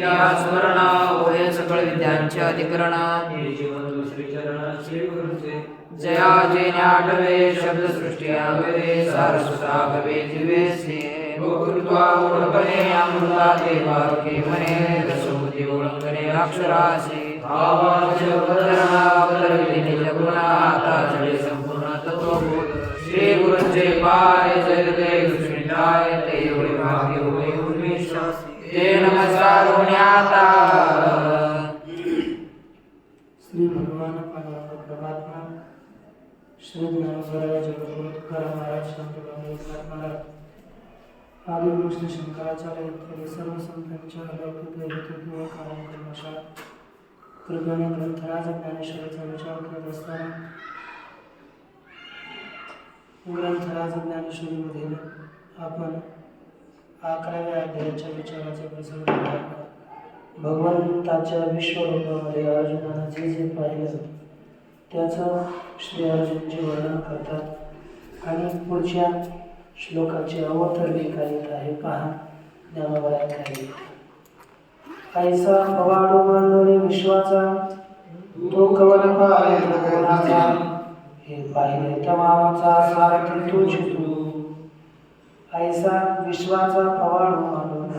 स्मरण होय सकळ अधिकरण जया जेने आठवे शब्द आगवे सारस्वता दिवे गोकृत्वा ओळखणे अमृता ओळखणे अक्षरासी. वदरविधी आता संपूर्ण तत्वबोध. श्री गुरुंचे पाय जय जय कृष्णाय ते एवढे भाग्य होय. उन्मेषासी ते श्री भगवान परमात्मा श्री ज्ञानेश्वराय जगद्गुरु तुकाराम महाराज शांतराम महाराज आदी कृष्ण शंकराचार्य इत्यादी सर्व संतांच्या अलौकिक हेतुत्व कारण कर्मशा कृपयाने ग्रंथराज ज्ञानेश्वराचा विचार करत असताना ग्रंथराज ज्ञानेश्वरीमध्ये आपण अकराव्या अध्यायाच्या विचाराचा प्रसंग भगवंताच्या विश्वरूपामध्ये अर्जुनानं जे जे पाहिलं त्याचं श्री अर्जुनचे वर्णन करतात. आणि पुढच्या श्लोकाचे अवतर काय येत आहे. पहा ज्ञानवरात काही ऐसा पवाडो मांडोळे विश्वाचा तो कवल पाय हे पाहिले तमामचा सारथी तो तू ऐसा विश्वाचा पवाडो मांडोळे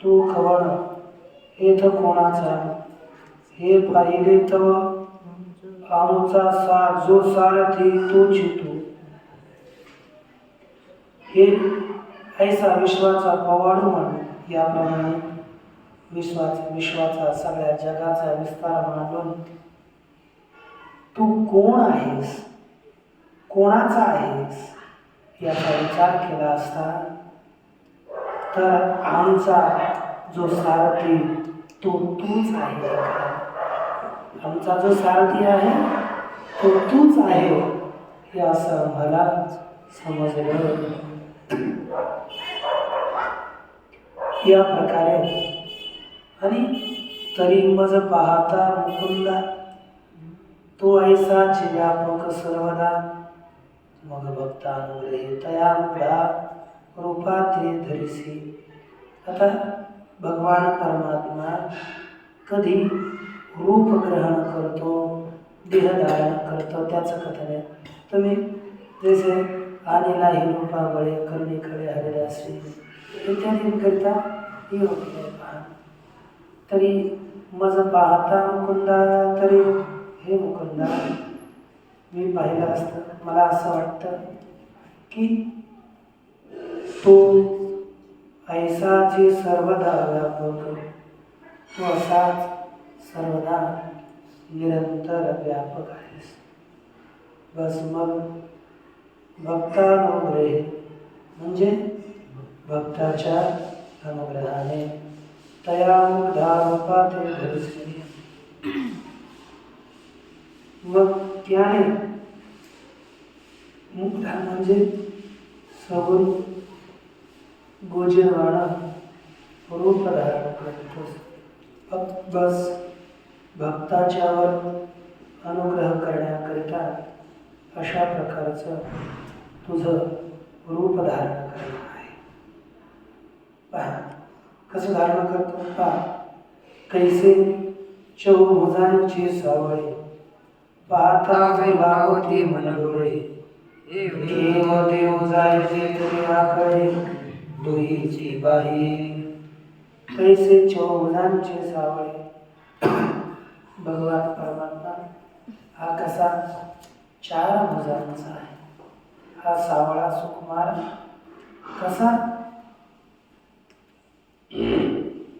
तू खवळ हे तर कोणाचा? हे पाहिले तव आमचा सा जो सारथी तो चितू हे ऐसा विश्वाचा पवाडू म्हणून याप्रमाणे विश्वाचा विश्वाचा सगळ्या जगाचा विस्तार मांडून तू कोण आहेस? कोणाचा आहेस? याचा विचार केला असता तर आमचा जो सारथी तो तूच आहे आमचा जो सारथी आहे तो तूच आहे हो, हे असं मला समजलं. या प्रकारे आणि तरी मज पाहता मुकुंदा तो ऐसा चिव्यापक सर्वदा मग भक्तानुग्रही तया मुग्धा रूपा ते धरिसी। आता भगवान परमात्मा कधी रूप ग्रहण करतो देह धारण करतो त्याचं कथन आहे. तुम्ही जसे आलेलाही रूपा बळे कर्णीकडे हरिदासी इत्यादी करिता योग्य पहा. तरी मज पाहता मुकुंदा तरी हे मुकुंदा मी पाहिलं असतं. मला असं वाटतं की तो ऐसा जे सर्वदा व्यापक. तो असाच सर्वदा निरंतर व्यापक आहेस. बस मग भक्तानुग्रहे. म्हणजे भक्ताच्या अनुग्रहाने. तया रूपात मग त्याने मुक्ता म्हणजे सगुण गोजीरवाणा रूप धारण करतो. फक्त बस भक्ताच्यावर अनुग्रह करण्याकरिता अशा प्रकारचं तुझं रूप धारण करणं आहे. पहा कसं धारण करतो? पहा कैसे चौभुजांची सावळी. पाहतावे लावती मनडोळे देव देव जायचे तरी आकडे दुहीची बाई कैसे चौघांचे सावळे. भगवान परमात्मा हा कसा चार भुजांचा आहे. हा सावळा सुकुमार कसा?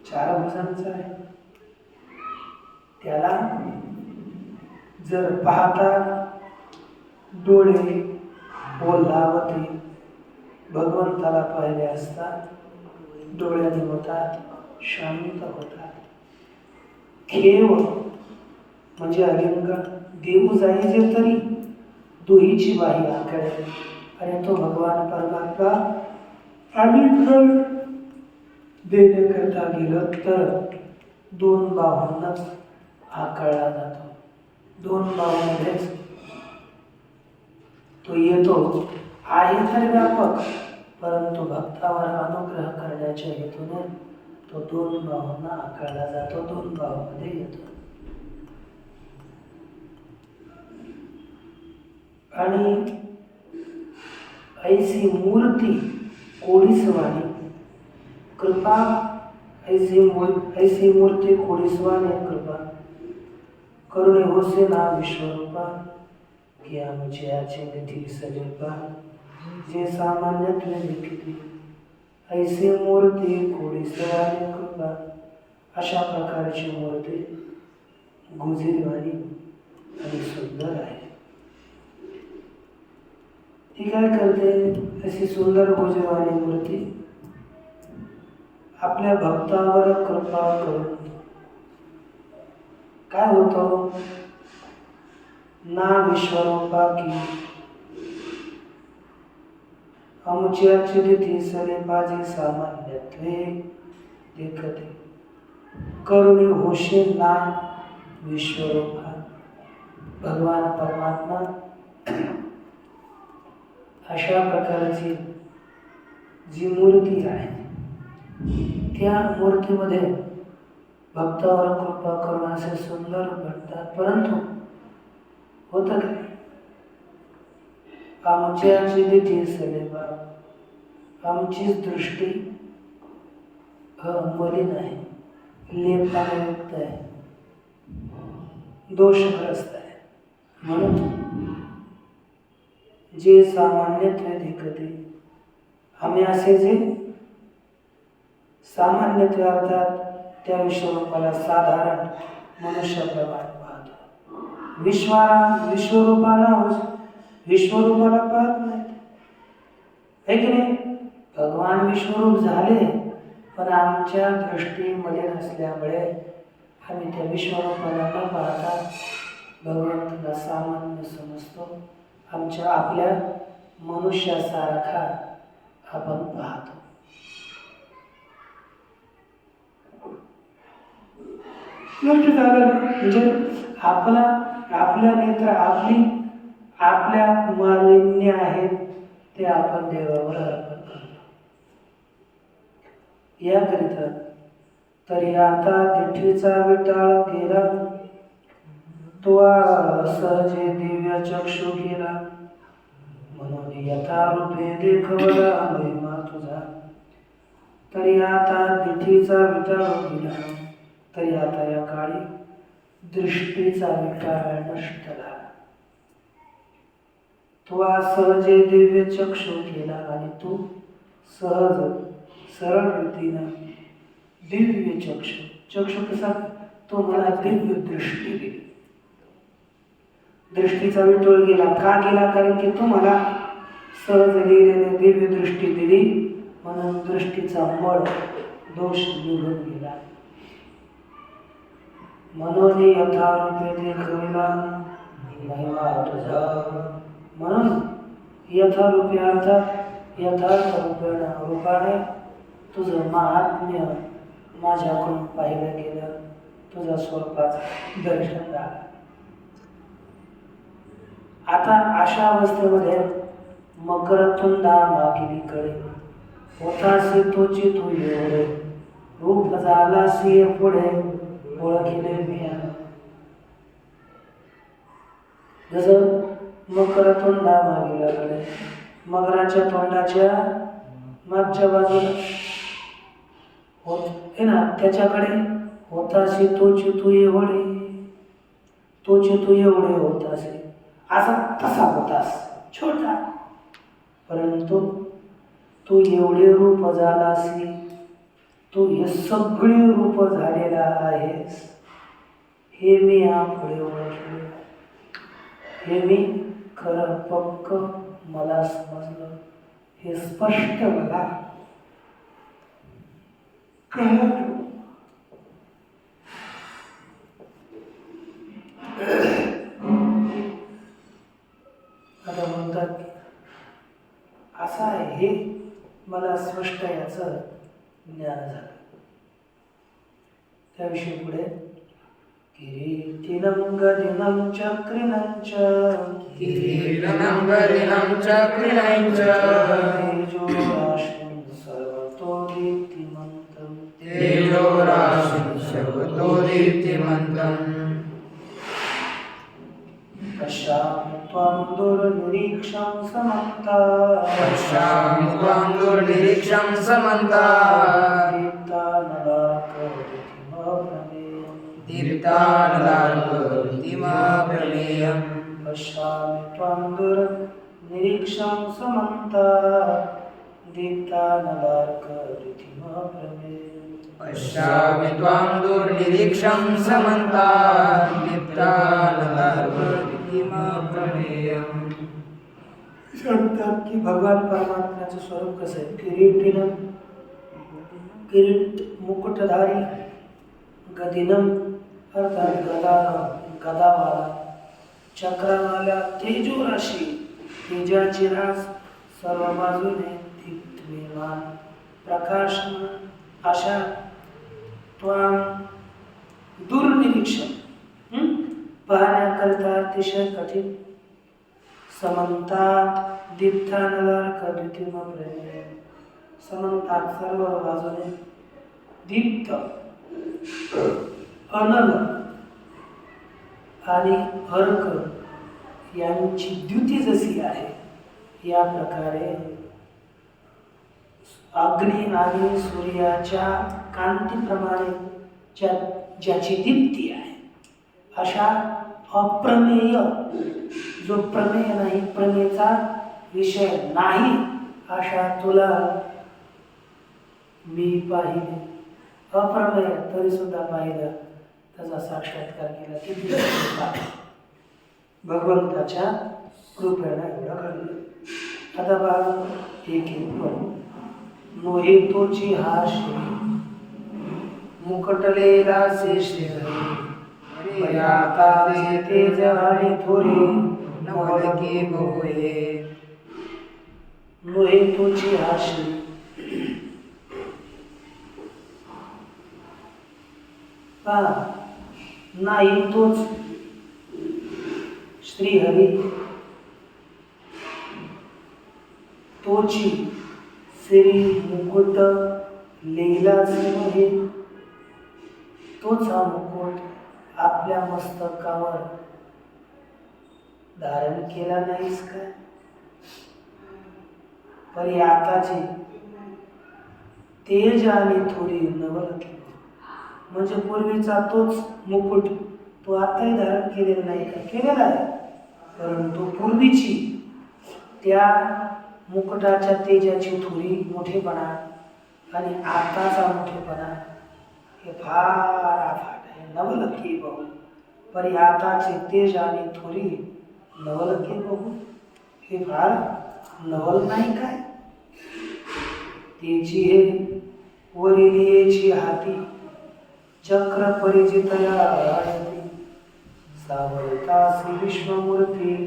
चार भुजांचा आहे. त्याला जर पाहता डोळे ओलावते भगवंताला पाहिले असता डोळ्याने होतात शांत होतात. खेळ म्हणजे अलिंग देऊ जायचे तरी दुहीची बाही आकडे आणि तो भगवान परमात्मा अलीकड देण्याकरता गेलं तर दोन बाहूंनाच आकळला जातो. दोन बाहूमध्येच तो येतो. आहे तर व्यापक परंतु भक्तावर अनुग्रह करण्याच्या हेतूने तो दोन भावांना आकारला जातो. दोन भावामध्ये येतो. आणि ऐसी मूर्ती कोडीसवाणी कृपा ऐसी ऐसी मूर्ती कोडीसवाणी कृपा करुणे होसे ना विश्वरूपा की आमचे आचे निधी सजपा जे सामान्य तुझे लिखिती ऐसी मूर्ती कोडीसवाणी कृपा. अशा प्रकारची मूर्ती गुजीरवाणी आणि सुंदर आहे. ती काय करते? अशी सुंदर गुजीरवाणी मूर्ती आपल्या भक्तावर कृपा करून काय होतं? ना विश्वरूपा की आमची तिथी सरे पाजे सामान्यत्वे देखते. करुणी होशे ना विश्वरूपा भगवान परमात्मा. अशा प्रकारची जी मूर्ती आहे त्या मूर्तीमध्ये भक्तावर कृपा करून असे सुंदर घडतात. परंतु होत काय? आमच्याची दिती सलेबा आमचीच दृष्टी मलिन आहे. लेपायुक्त आहे. दोषग्रस्त आहे. म्हणून जे सामान्यत्वे धिकते आम्ही असे जे सामान्यत्वे अर्थात त्या विश्वरूपाला साधारण मनुष्याप्रमाणे पाहतो. विश्वाला विश्वरूपाला विश्वरूपाला पाहत नाहीत है की नाही? भगवान विश्वरूप झाले पण आमच्या दृष्टीमध्ये नसल्यामुळे आम्ही त्या विश्वरूपाला न पाहता भगवंताला सामान्य समजतो. आमच्या आपल्या मनुष्यासारखा आपण पाहतो. योग्य झालं म्हणजे आपला आपल्या नेत्र आपली आपल्या मालिन्य आहेत ते आपण देवावर अर्पण करतो. याकरिता तरी आता तिठीचा विटाळ गेला तो सहजे दिव्य चक्षु गेला म्हणून यथारूपे देखवला महिमा तुझा. तरी आता तिठीचा विटाळ गेला. तरी आता या काळी दृष्टीचा विकार नष्ट झाला. तू आज सहजे दिव्य चक्षु केला आणि तू सहज सरळ रीतीनं दिव्य चक्षु चक्षु कसा? तो मला दिव्य दृष्टी दिली. दृष्टीचा विटोळ गेला. का गेला? कारण की तू मला सहज लिहिलेली दिव्य दृष्टी दिली. म्हणून दृष्टीचा मळ दोष निघून गेला. म्हणून यथारूपे देखविला महिमा तुझा। म्हणून यथारूपी अर्थात यथार्थ रूपेण रूपाने तुझं महात्म्य माझ्याकडून पाहिलं गेलं. तुझा स्वरूपाचं दर्शन झालं. आता अशा अवस्थेमध्ये मकरतुंडा मागिलीकडे होतासी तोची तू एवढे रूप झालासी पुढे. ओळखिले मी जसं मकरतुंडा मागिलाकडे मगराच्या तोंडाच्या मागच्या बाजूला होत हे ना त्याच्याकडे होताशी तोची तू एवढे तोची तू एवढे होतासे असा तसा होतास छोटा. परंतु तू एवढे रूप झालासी तू हे सगळी रूप झालेला आहेस. हे मी यापुढे ओळखले. हे मी खरं पक्क मला समजलं. हे स्पष्ट मला कळलं आता म्हणतात असं आहे हे मला स्पष्ट याचं ज्ञान झालं. त्याविषयी पुढे किरीटिनं गदिनं चक्रिनं च किरीटनं गदिनं चक्रिणं च तेजो राशिं सर्वतो दीप्तिमन्तं तेजो तेजोराशिं सर्वतो पश्यामि त्वां दुर्निरीक्षं समन्ता। पश्यामि त्वां दुर्निरीक्षं समन्तात् दीप्तानलार्कवृत्तिमप्रमेयम् पश्यामि त्वां दुर्निरीक्षं समन्ता। दीप्तानलार्कवृत्तिमप्रमेयम् पश्यामि त्वां दुर्निरीक्षं महिमा दीप्तानलार्कवृत्तिमप्रमेयम् सांगतात की भगवान परमात्म्याचं स्वरूप कसं आहे? किरीटिनम किरीट मुकुटधारी गदिनम अर्थात गदा गदावाला चक्रावाला तेजो राशी तेजाची रास सर्व बाजूने दीप्तमान प्रकाशन अशा त्वान दुर्निरीक्षण पाहण्याकरता अतिशय कठीण. समंतात दीप्तानलार कद्युतिम प्रेम. समंतात सर्व बाजूने दीप्त अनल आणि अर्क यांची द्युती जशी आहे या प्रकारे अग्नी आणि सूर्याच्या कांतीप्रमाणे ज्या ज्याची दीप्ती आहे. अशा अप्रमेय जो प्रमेय नाही प्रमेयचा विषय नाही अशा तुला मी पाहिले. अप्रमेय तरी सुद्धा पाहिलं. त्याचा साक्षात्कार केला. किती भगवंताच्या कृपेनं एवढं घडलं. आता बाग एक एक पण. हा श्री. मुकटलेला से श्री. तेज आणि थोरी तुझी नाही तोच श्रीहरी. तोची श्री मुकुट लिहिलाच नव्हे तोच हा मुकुट. आपल्या मस्तकावर धारण केला नाहीस का? परी आताचे तेज आणि थोडी नवरत म्हणजे पूर्वीचा तोच मुकुट तो आताही धारण केलेला नाही का? केलेला आहे. परंतु पूर्वीची त्या मुकुटाच्या तेजाची थोडी मोठेपणा आणि आताचा मोठेपणा हे फार नवलखी बहु परी आताचे तेज आणि थोरी नवलखी बहु. हे फार नवल नाही काय? तेची हे वरिलियेची हाती चक्र परिचितया आळती सावरतासी विश्वमूर्ती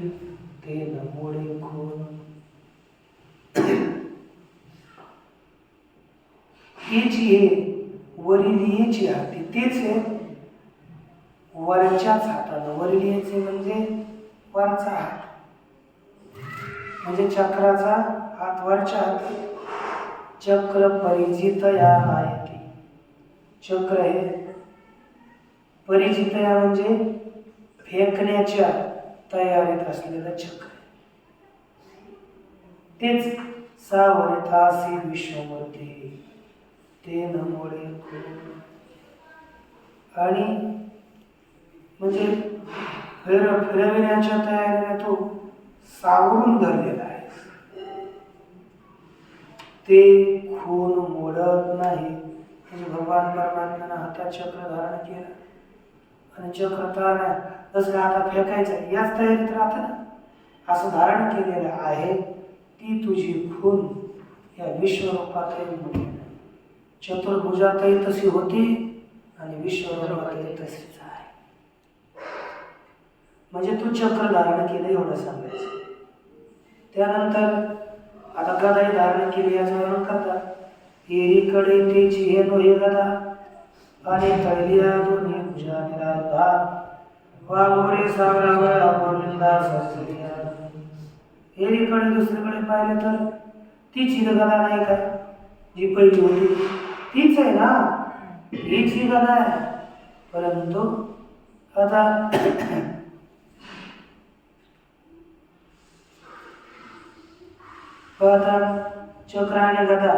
ते नमोडे खून. तेची हे वरिलियेची हाती तेच हे वरच्याच हातानं. लिहायचे म्हणजे वरचा हात. म्हणजे चक्राचा हात वरच्या हाती. चक्र परिचित या माहिती. चक्र हे परिचित या म्हणजे फेकण्याच्या तयारीत असलेलं चक्र. तेच सावरतासी विश्वमध्ये ते नमोळे आणि म्हणजे फिर फिरविण्याच्या तयारीने तो सावरून धरलेला आहे. ते खून मोडत नाही. म्हणजे भगवान परमात्म्यानं हातात चक्र धारण केलं. आणि चक्र तारण्या जसं आता फेकायचं याच तयारीत राहतं ना? असं धारण केलेलं आहे ती तुझी खून या विश्वरूपातही मोठी चतुर्भुजातही तशी होती आणि विश्वरूपातही तशीच म्हणजे तू चक्र धारण केलं एवढं सांगायचं. त्यानंतर आता गदाही धारण केली याचं वर्णन करतात एरीकडे तेची हे नो हे गदा आणि तळलिया दोन्ही भुजा निराधा वाघोरे सावरावर अपूर्णिंदा सहस्रिया एरीकडे दुसरीकडे पाहिलं तर तीच ही गदा नाही काय जी पहिली होती. तीच आहे ना? हीच ही गदा आहे. परंतु आता आता चक्र आणि गदा.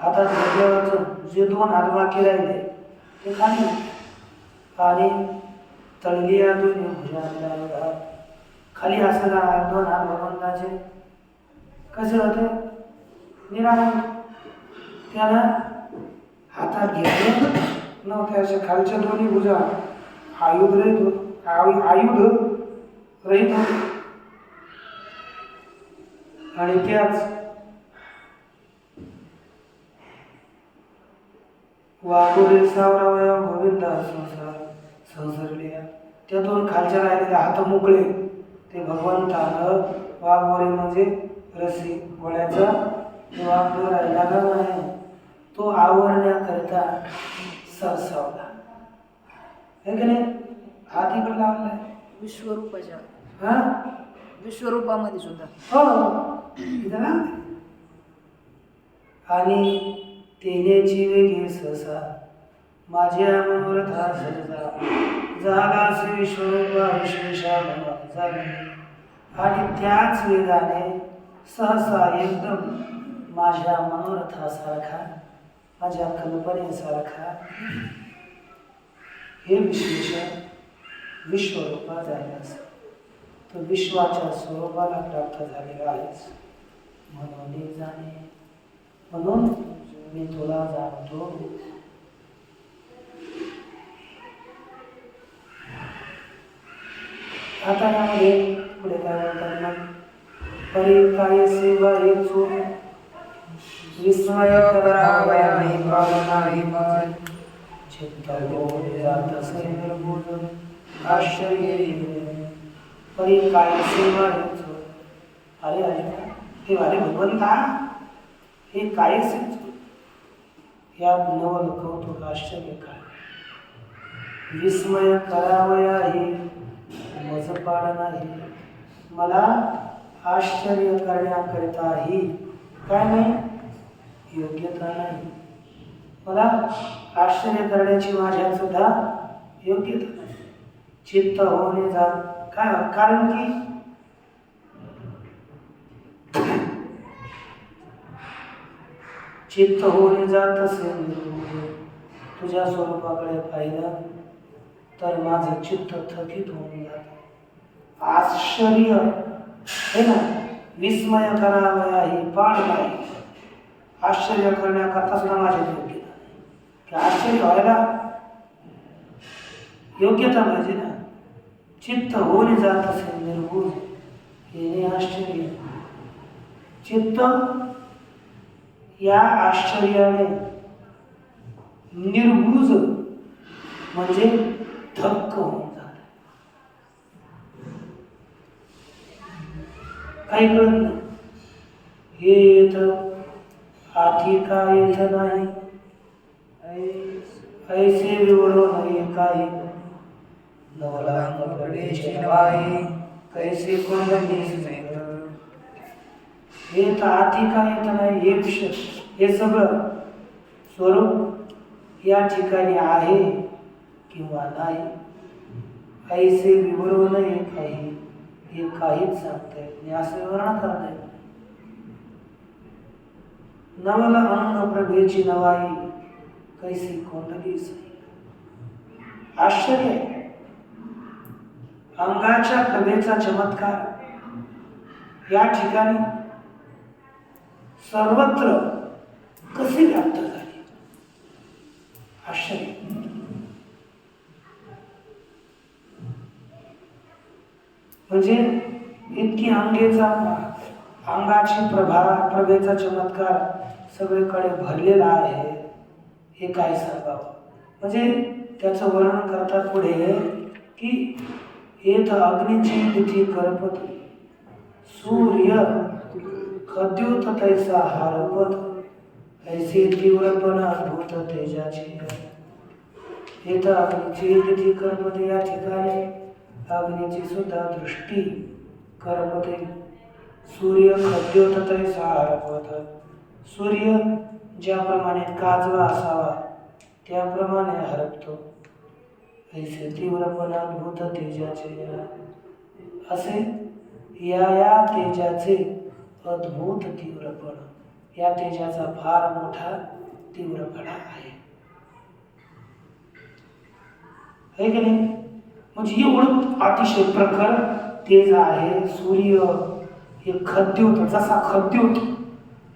हातात घेतल्यावरचं जे दोन हात बाकी राहिले ते खाली. आणि तळली या दोन्ही खाली असं दोन हात भगवंताचे. कसे होते? निरामय. त्याला हातात घेतले. नव्हते असे खालच्या दोन्ही भुजा. आयुध रहित आयु आयुध रहित होते. आणि त्याच वाघोरे सावरावया गोविंदा संसार संसरले. त्यातून खालच्या राहिलेले हात मोकळे. ते भगवंतानं वाघोरे म्हणजे रसी गोळ्याचा वाघ राहिला का नाही? तो आवरण्याकरिता सरसावला. हे की नाही? हात इकडे लावलाय. विश्वरूपाच्या हा? विश्वरूपामध्ये सुद्धा. हो. इथं ना? आणि तेनेची वेगळी सहसा माझ्या मनोरथा सहजा झाला श्री स्वरूपा विश्वेशा भगवा झाले आणि त्याच वेगाने सहसा एकदम माझ्या मनोरथासारखा माझ्या कल्पनेसारखा हे विश्वेश विश्वरूपात झाल्यास तो विश्वाच्या स्वरूपाला प्राप्त झालेला आहेस. म्हणून जाणे. म्हणून मी तुला जाणतो. आता यामध्ये पुढे काय म्हणतात मग परी काय सेवा हे चूक विस्मय करावया हे पावनाही मन चित्त बोध जात असे निर्बोध आश्चर्य परी काय सेवा हे अरे अरे हे अरे भगवंता हे काय सेवा यात नवल कौतुक आश्चर्य काय? विस्मय करावया हे मजपाड नाही. मला आश्चर्य करण्याकरिताही काय नाही? योग्यता नाही. मला आश्चर्य करण्याची माझ्यात सुद्धा योग्यता नाही. चित्त होणे जात काय कारण की चित्त होऊन जात असेल तुझ्या स्वरूपाकडे पाहिलं तर माझं चित्त थकीत होऊन जात. आश्चर्य! हे ना विस्मय करावया ही पाड नाही. आश्चर्य करण्याकरता सुद्धा माझ्या योग्यता नाही. की आश्चर्य व्हायला योग्यता पाहिजे ना? चित्त होऊन जात असेल निर्भूज येणे आश्चर्य. चित्त या आश्चर्याने निर्भूज म्हणजे थक्क होऊन जात. काही कळत नाही. हे येत आधी का येत नाही. ऐसे विवरण हे काही नवलांग पडेची नवाई कैसे कोंडली स्मित हे तर आधी काय येत नाही हे विषय हे सगळं स्वरूप या ठिकाणी आहे किंवा नाही ऐसे विवरण हे काही हे काहीच सांगता येत नाही असं विवरण करता येत नाही. नवल अंग प्रभेची नवाई कैसी कोंडली आश्चर्य आहे. अंगाच्या प्रभेचा चमत्कार. या ठिकाणी सर्वत्र कसे व्याप्त झाले? आश्चर्य. म्हणजे इतकी अंगेचा अंगाची प्रभा प्रभेचा चमत्कार सगळीकडे भरलेला आहे हे काय सांगावं. म्हणजे त्याचं वर्णन करतात पुढे की हे अग्निची अग्नीची तिथी करपत सूर्य खद्योत तैसा हारपत ऐसे तीव्रपण अद्भुत तेजाची एत तर अग्नीची तिथी करपत या ठिकाणी अग्नीची सुद्धा दृष्टी करपते सूर्य खद्योत तैसा हारपत सूर्य ज्याप्रमाणे काजवा असावा त्याप्रमाणे हरपतो। ऐसे तीव्रपणा भूत तेजाचे असे या या तेजाचे अद्भुत तीव्रपण. या तेजाचा फार मोठा तीव्रपणा आहे. है की नाही? म्हणजे एवढं अतिशय प्रखर तेज आहे सूर्य हे खद्योत जसा खद्योत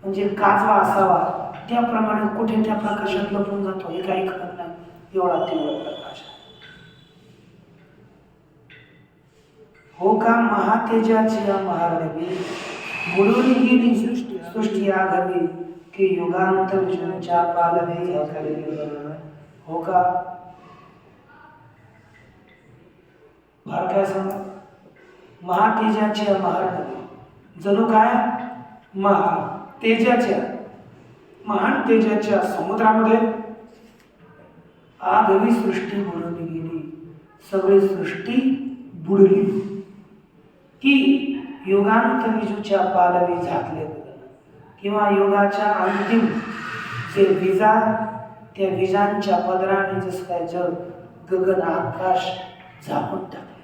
म्हणजे काचवा असावा त्याप्रमाणे कुठे त्या प्रकाशात लपून जातो हे काही कळत नाही. एवढा तीव्र प्रकार आहे हो का महातेजाची या महारडवी बुडून गेली सृष्टी सृष्टी आघावी की युगांत विष्णूच्या पालवे ह्या हो का? फार काय सांगा? महातेजाच्या महारडवी जणू काय? महा तेजाच्या महान तेजाच्या समुद्रामध्ये. आगवी सृष्टी बुडून गेली. सगळी सृष्टी बुडली. की युगांत विजूच्या पालवी झाकले किंवा युगाच्या अंतिम जे विजा त्या विजांच्या पदराने जसं काय जग गगन आकाश झाकून टाकले.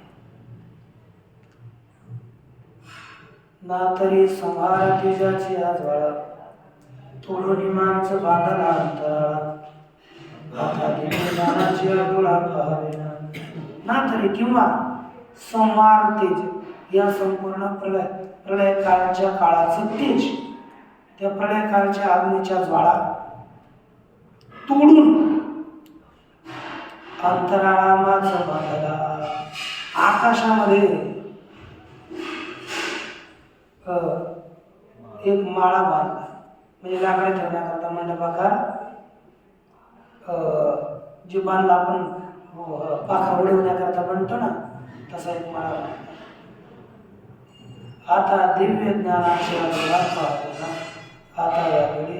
ना तरी संहार तेजाची आज वाळा. तोडून निमांच बांधला अंतराळा. ना तरी किंवा संवार तेज. या संपूर्ण प्रलय प्रलय काळाच्या काळाचं तेज. त्या प्रलय काळाच्या अग्नीच्या ज्वाळा तोडून अंतराळामाच बांधला. आकाशामध्ये एक माळा बांधला. म्हणजे लाकडे ठेवण्याकरता मंडपाकार जे बांधला आपण अ, पाखा उडवण्याकरता म्हणतो ना तसा एक माळा बांधला. आता दिव्य ज्ञानाच्या डोळ्यात पाहतो ना. आता यावेळी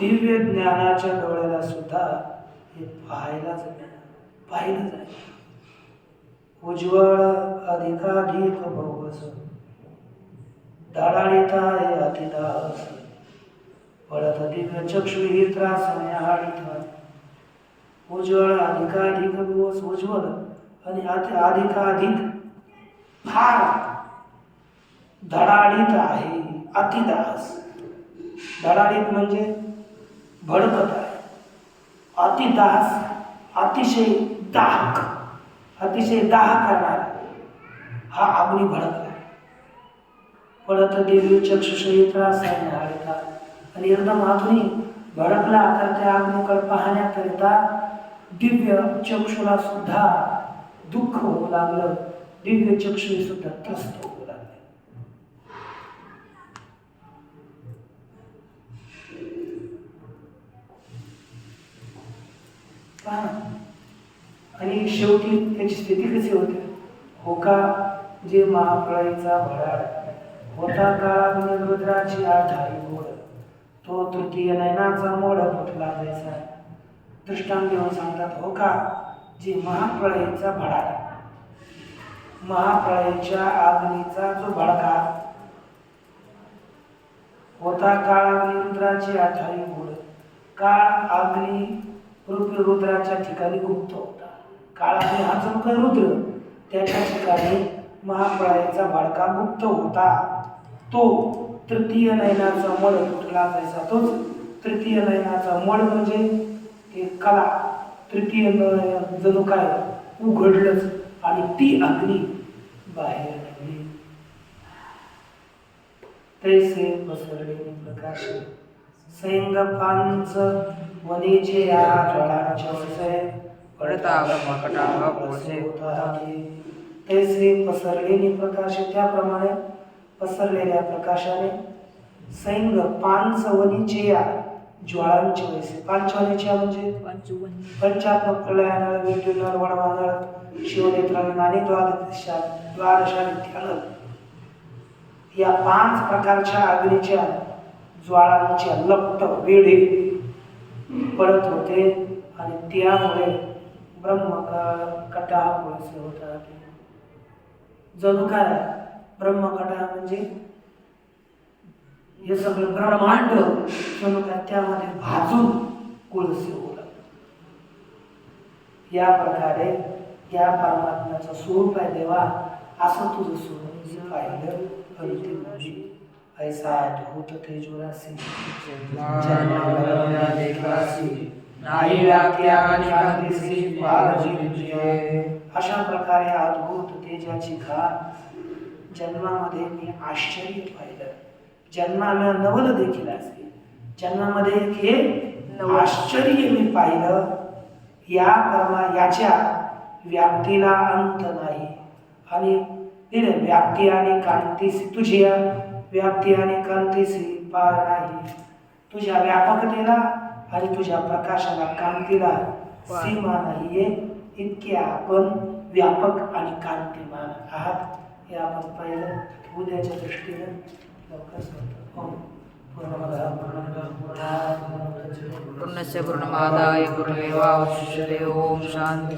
दिव्य ज्ञानाच्या डोळ्याला सुद्धा हे पाहायलाच मिळणार. पाहिलं जाईल उज्ज्वळ अधिकाधिक भोगस धडाळीता हे अतिदास. पडत दिव्य चक्षु ही त्रास न्याहाळीत उज्ज्वळ अधिकाधिक भोगस उज्ज्वल आणि अति अधिकाधिक फार धडाडीत आहे अतिदास. धडाडीत म्हणजे भडकत आहे. अतिदास अतिशय दाहक अतिशय दाह करणार. हा अग्नी भडकला. पडत देवी चक्षुषयी त्रास आहे हाडका आणि एकदम अग्नी भडकला तर त्या अग्नीकडे पाहण्याकरिता दिव्य चक्षुला सुद्धा दुःख होऊ लागलं. दिव्य चक्षु सुद्धा त्रस्त आणि शेवटी त्याची स्थिती कशी होते? हो का जे महाप्रळयचा भडार. होता काळा रुद्राची आठाई मोड तो तृतीय नयनाचा मोड फुटला जायचा? दृष्टांत देऊन सांगतात हो का जे महाप्रळयचा भडाड महाप्रळयच्या आग्नीचा जो भडका. होता काळा निरुद्राची रुद्राची आठाई मोड काळ अग्नी रुद्र रुद्राच्या ठिकाणी गुप्त होता. काळाने हा जो रुद्र त्याच्या ठिकाणी महाप्रळयाचा बाळका गुप्त होता. तो तृतीय नयनाचा मळ कुठला जायचा तोच तृतीय नयनाचा मळ म्हणजे ते कला. तृतीय नयन जणू काय? उघडलंच आणि ती अग्नी बाहेर आली. तैसे पसरले प्रकाश. सैंगपांच वनेचे या ज्वाळांचे वसे पडता ब्रह्मकटाह पोळसे. तैसे पसरलेली प्रकाश त्याप्रमाणे पसरलेल्या प्रकाशाने सैंग पांच वनीचे या ज्वाळांचे वैसे. पांचवनीच्या म्हणजे? पंचात्मक प्रलयानळ विद्युनळ वडवानळ शिवनेत्र आणि द्वादशा द्वादशादित्यानळ या पाच प्रकारच्या अग्नीच्या ज्वाळांच्या लपट वेढे पडत होते आणि त्यामुळे ब्रह्मकाळ कटाह पुळसे होतात जणू काय? ब्रह्मकटा म्हणजे हे सगळं ब्रह्मांड जणू काय? त्यामध्ये भाजून कोळसे होऊ लागलं या प्रकारे या परमात्म्याचं स्वरूप आहे देवा असं तुझं स्वरूप पाहिलं अंतिम ऐसा अद्भुत तेजोरासी नाही अशा प्रकारे अद्भुत तेजाची घाण जन्मामध्ये मी आश्चर्य पाहिलं जन्माला नवल देखील असे जन्मामध्ये हे आश्चर्य मी पाहिलं या परमा याच्या व्याप्तीला अंत नाही आणि व्याप्ती आणि कांती तुझ्या व्याप्ती आणि कांतीसी पार नाही. तुझ्या व्यापकतेला आणि तुझ्या प्रकाशाला कांतीला सीमा नाहीये. इतके आपण व्यापक आणि कांतिमान आहात. हे आपण पाहिलं. उद्याच्या दृष्टीनं पूर्णमुदच्यते पूर्णस्य पूर्णमादाय पूर्णमेवावशिष्यते ओम शांती